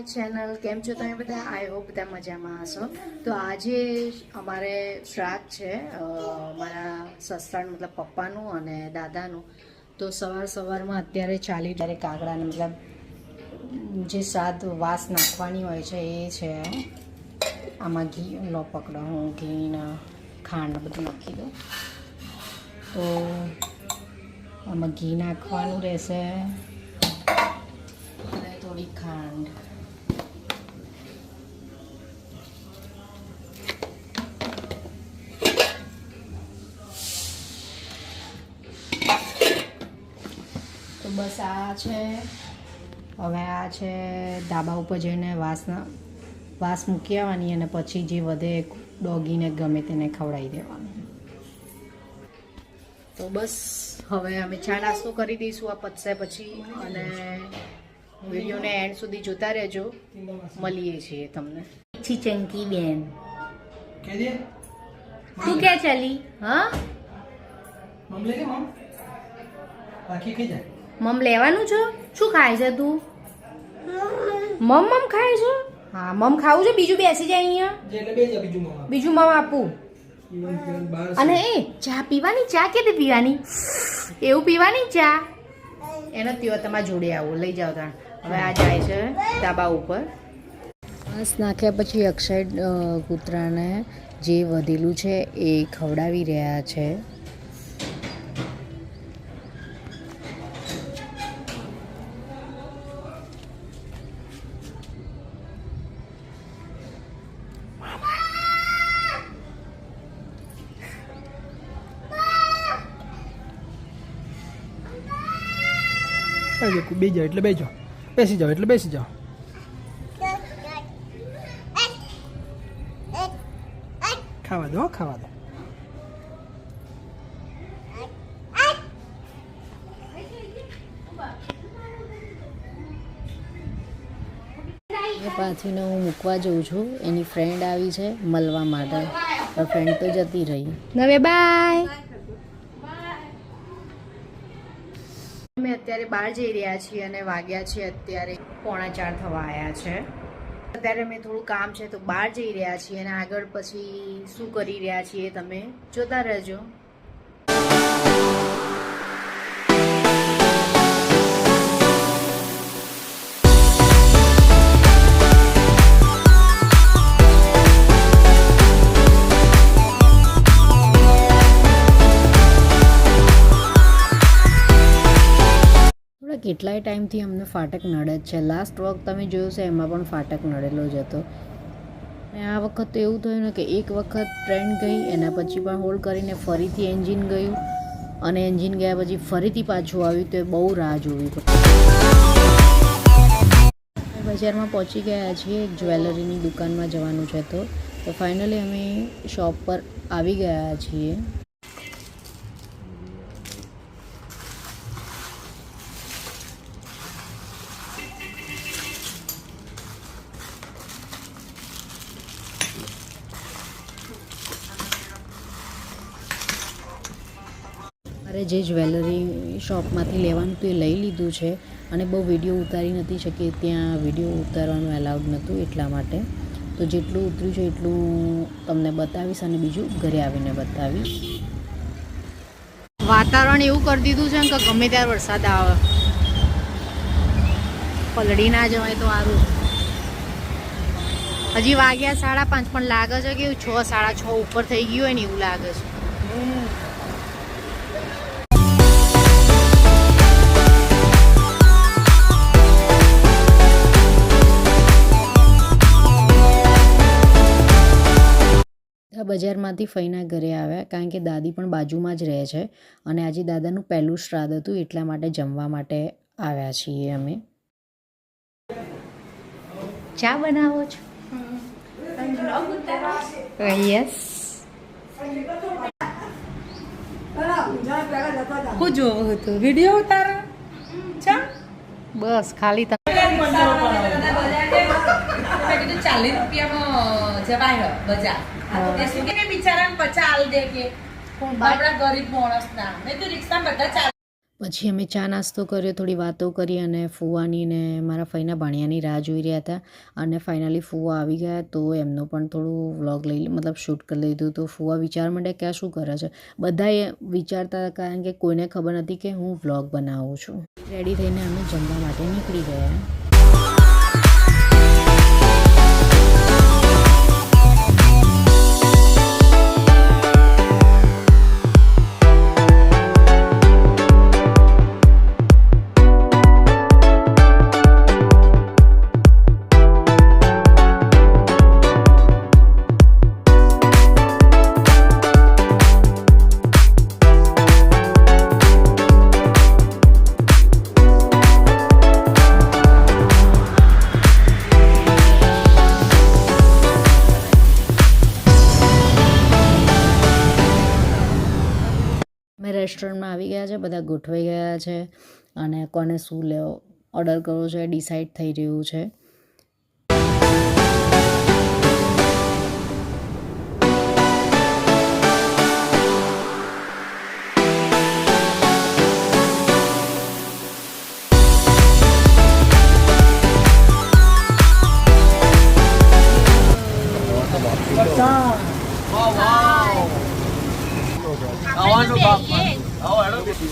My channel, કેમ છો તમે બધા? આઈ હોપ બધા મજામાં હશો. તો આજે અમારે શ્રાદ્ધ છે મારા સસરાનું, મતલબ પપ્પાનું અને દાદાનું. તો સવાર સવારમાં અત્યારે ચાલી ત્યારે કાગડાને મતલબ, જે શ્રાદ્ધ વાસ નાખવાની હોય છે, એ છે. આમાં ઘી લો પકડો, હું ઘી ખાંડ બધું નાખી દઉં. તો આમાં ઘી નાખવાનું રહેશે. થોડી ખાંડ. તો બસ આ છે. હવે આ છે ધાબા ઉપર જઈને વાસના વાસ મૂકી આવવાની અને પછી જે વધે ડોગીને ગમે તેને ખવડાવી દેવાનું. તો બસ હવે અમે ચા નાસ્તો કરી દઈશું આ પતશે પછી અને વિડીયોને એન્ડ સુધી જોતા રહેજો. મળીએ છીએ તમને. છી ચંકી બેન. તું ક્યાં ચાલી હા? બાકી કઈ જાય મમ લેવાનું છો? શું ખાય છે તું? મમ મમ ખાય છે? હા મમ ખાવું છે? બીજું બેસી જાય અહીંયા? બીજું મમ આપું. અને એ ચા પીવાની? ચા કેવી પીવાની? એવું પીવાની ચા? એનો ત્યો તમારા જોડે આવો લઈ જાઓ તાણ. હવે આ જાય છે ધાબા ઉપર. બસ નાખ્યા પછી અક્ષય કૂતરાને જે વધેલું છે એ ખવડાવી રહ્યા છે. બે જાઓ એટલે બે જાઓ બેસી જાઓ એટલે બેસી જાઓ. ખાવા દો હો, ખાવા દો. એ પાથરીને હું મૂકવા જઉં છું. એની ફ્રેન્ડ આવી છે મળવા માટે. ફ્રેન્ડ તો જતી રહી. નવે બાય અમે અત્યારે બહાર જઈ રહ્યા છીએ અને વાગ્યા છે અત્યારે પોણા ચાર થવા આવ્યા છે. અત્યારે અમે થોડું કામ છે તો બહાર જઈ રહ્યા છીએ અને આગળ પછી શું કરી રહ્યા છીએ તમે જોતા રહેજો. કેટલાય ટાઈમથી અમને ફાટક નડે જ છે. લાસ્ટ વખત તમે જોયું છે, એમાં પણ ફાટક નડેલો જ હતો. અને આ વખત તો એવું થયું ને કે એક વખત ટ્રેન ગઈ, એના પછી પણ હોલ્ડ કરીને ફરીથી એન્જિન ગયું અને એન્જિન ગયા પછી ફરીથી પાછું આવ્યું તો એ બહુ રાહ જોવી પડી. બજારમાં પહોંચી ગયા છીએ, એક જ્વેલરીની દુકાનમાં જવાનું છે તો. ફાઇનલી અમે શોપ પર આવી ગયા છીએ. અરે જે જ્વેલરી શોપમાંથી લેવાનું હતું એ લઈ લીધું છે અને બહુ વીડિયો ઉતારી નથી શકી ત્યાં વીડિયો ઉતારવાનું એલાઉડ નહોતું એટલા માટે. તો જેટલું ઉતર્યું છે એટલું તમને બતાવીશ અને બીજું ઘરે આવીને બતાવીશ. વાતાવરણ એવું કરી દીધું છે કે ગમે ત્યારે વરસાદ આવે. પલળી ના જવાય તો સારું. હજી વાગ્યા સાડા પાંચ પણ લાગે છે કે છ, સાડા છ ઉપર થઈ ગયું હોય ને એવું લાગે છે. આ બજારમાંથી ફઈના ઘરે આવ્યા કારણ કે દાદી પણ બાજુમાં જ રહે છે અને આજે દાદાનું પહેલું શ્રાદ્ધ હતું એટલા માટે જમવા માટે આવ્યા છીએ અમે. ચા બનાવો છો? યસ. હું જોવું હતું? વીડિયો ઉતારો? ચા? બસ ખાલી તમે. ચાલીસ રૂપિયામાં જવાય બજાર. તે શું કે બિચારાને પચાસ આલ દે કે? આપણા ગરીબ માણસ ના તો રિક્ષા બધા ચાલ. પછી અમે ચા નાસ્તો કર્યો થોડી વાતો કરી અને ફુવાની ને મારા ફઈના ભાણિયાની રાહ જોઈ રહ્યા હતા. અને ફાઇનલી ફુવા આવી ગયા તો એમનો પણ થોડું વ્લોગ લઈ મતલબ શૂટ કરી લીધું તો ફુવા વિચાર માટે કે આ શું કરે છે? બધાએ વિચારતા કારણ કે કોઈને ખબર નથી કે હું વ્લોગ બનાવું છું. રેડી થઈને અમે જમવા માટે નીકળી ગયા. રેસ્ટોરન્ટમાં આવી ગયા છે, બધા ગોઠવાઈ ગયા છે અને કોને શું લેવો ઓર્ડર કરવો છે ડિસાઇડ થઈ રહ્યું છે.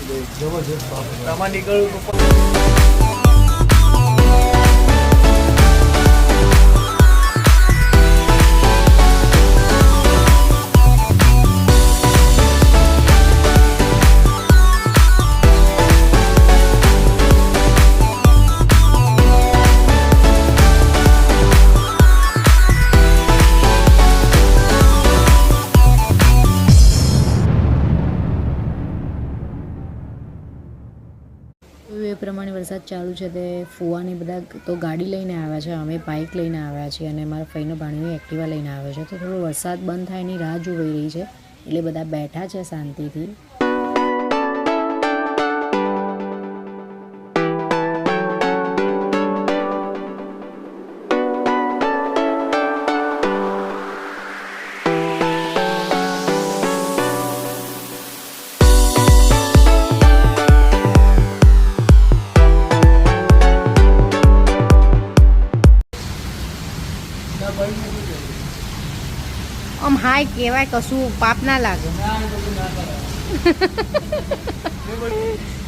એ પ્રમાણે વરસાદ ચાલુ છે તે ફુવાને બધા તો ગાડી લઈને આવ્યા છે, અમે બાઇક લઈને આવ્યા છીએ અને મારા ફઈનો ભાણીઓ એક્ટિવા લઈને આવ્યો છે. તો થોડો વરસાદ બંધ થાય એની રાહ જોવાઈ રહી છે, એટલે બધા બેઠા છે શાંતિથી. આમ કહેવાય કશું પાપ ના લાગે.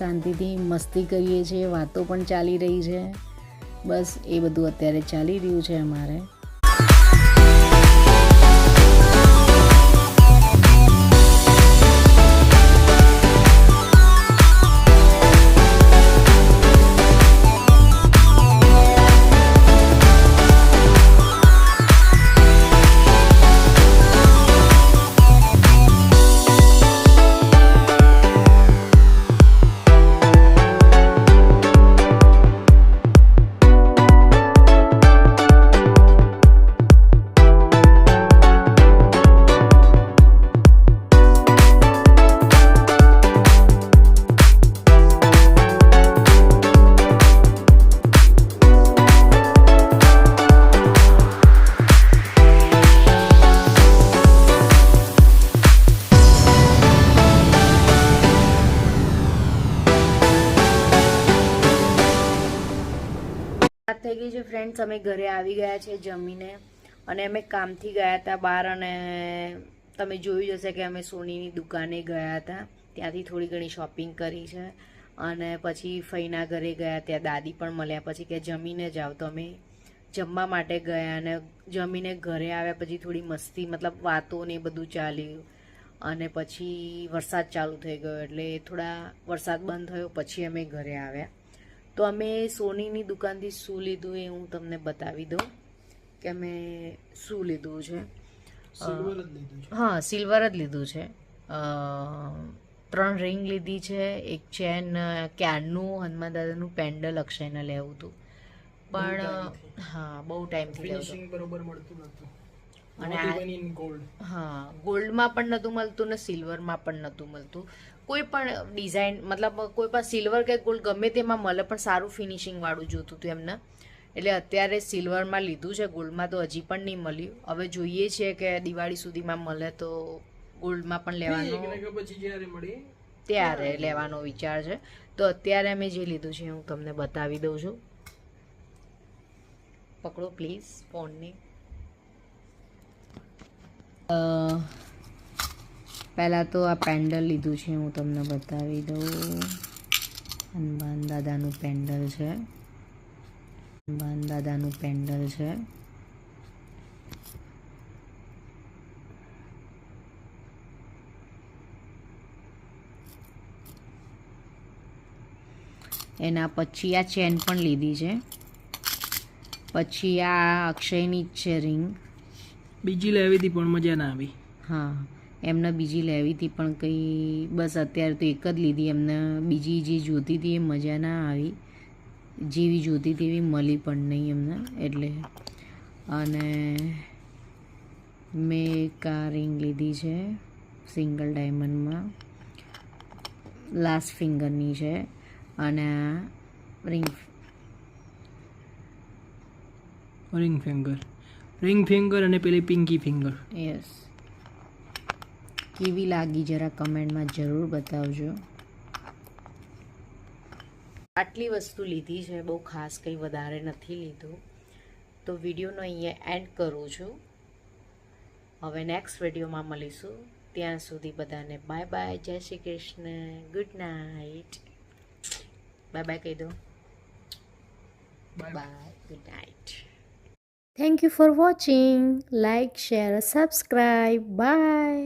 શાંતિથી મસ્તી કરીએ છીએ, વાતો પણ ચાલી રહી છે. બસ એ બધું અત્યારે ચાલી રહ્યું છે અમારે. છે ફ્રેન્ડ્સ અમે ઘરે આવી ગયા છે જમીને અને અમે કામથી ગયા હતા બહાર અને તમે જોયું જ હશે કે અમે સોનીની દુકાને ગયા હતા. ત્યાંથી થોડી ઘણી શોપિંગ કરી છે અને પછી ફઈના ઘરે ગયા ત્યાં દાદી પણ મળ્યા પછી કે જમીને જાઓ તો અમે જમવા માટે ગયા અને જમીને ઘરે આવ્યા પછી થોડી મસ્તી મતલબ વાતો ને એ બધું ચાલ્યું. અને પછી વરસાદ ચાલુ થઈ ગયો એટલે થોડા વરસાદ બંધ થયો, પછી અમે ઘરે આવ્યા. તો અમે સોનીની દુકાનથી શું લીધું એ હું તમને બતાવી દઉં કે અમે શું લીધું છે. હા સિલ્વર જ લીધું છે. ત્રણ રિંગ લીધી છે. એક ચેન ક્યારનું હનુમાન દાદાનું પેન્ડલ અક્ષયને લેવું હતું. પણ હા બહુ ટાઈમથી લેવું બરોબર મળતું નહોતું અને આ- ગોલ્ડ હા ગોલ્ડમાં પણ નહોતું મળતું ને સિલ્વરમાં પણ નહોતું મળતું. કોઈ પણ ડિઝાઇન મતલબ કોઈ પણ સિલ્વર કે ગોલ્ડ ગમે તેમાં મળે પણ સારું ફિનિશિંગવાળું જોતું હતું એમને. એટલે અત્યારે સિલ્વરમાં લીધું છે ગોલ્ડમાં તો હજી પણ નહીં મળ્યું. હવે જોઈએ છીએ કે દિવાળી સુધીમાં મળે તો ગોલ્ડમાં પણ લેવાનો પછી જ્યારે મળી ત્યારે લેવાનો વિચાર છે. તો અત્યારે મેં જે લીધું છે હું તમને બતાવી દઉં છું. પકડો પ્લીઝ ફોનને પહેલાં તો આ પેન્ડલ લીધું છે હું તમને બતાવી દઉં. હનુમાન દાદાનું પેન્ડલ છે. હનુમાન દાદાનું પેન્ડલ છે. એના પછી આ ચેન પણ લીધી છે. પછી આ અક્ષયની જ છે રિંગ. બીજી લેવી હતી પણ મજા ના આવી. હા. એમને બીજી લેવી હતી પણ કંઈ બસ અત્યારે તો એક જ લીધી. એમને બીજી જે જોતી હતી એ મજા ના આવી. જેવી જોતી હતી એવી મળી પણ નહીં એમને એટલે. અને મેં એક આ રિંગ લીધી છે સિંગલ ડાયમંડમાં લાસ્ટ ફિંગરની છે. અને ring ring finger ring finger અને પેલી પિંકી ફિંગર યસ કેવી લાગી જરા કમેન્ટમાં જરૂર બતાવજો. આટલી વસ્તુ લીધી છે બહુ ખાસ કંઈ વધારે નથી લીધું. તો વિડીયોનો અહીંયા એન્ડ કરું છું. હવે નેક્સ્ટ વિડીયોમાં મળીશું. ત્યાં સુધી બધાને bye bye Jai Shri Krishna good night bye bye કહી દો. Bye good night Thank you for watching. Like, share, subscribe. Bye.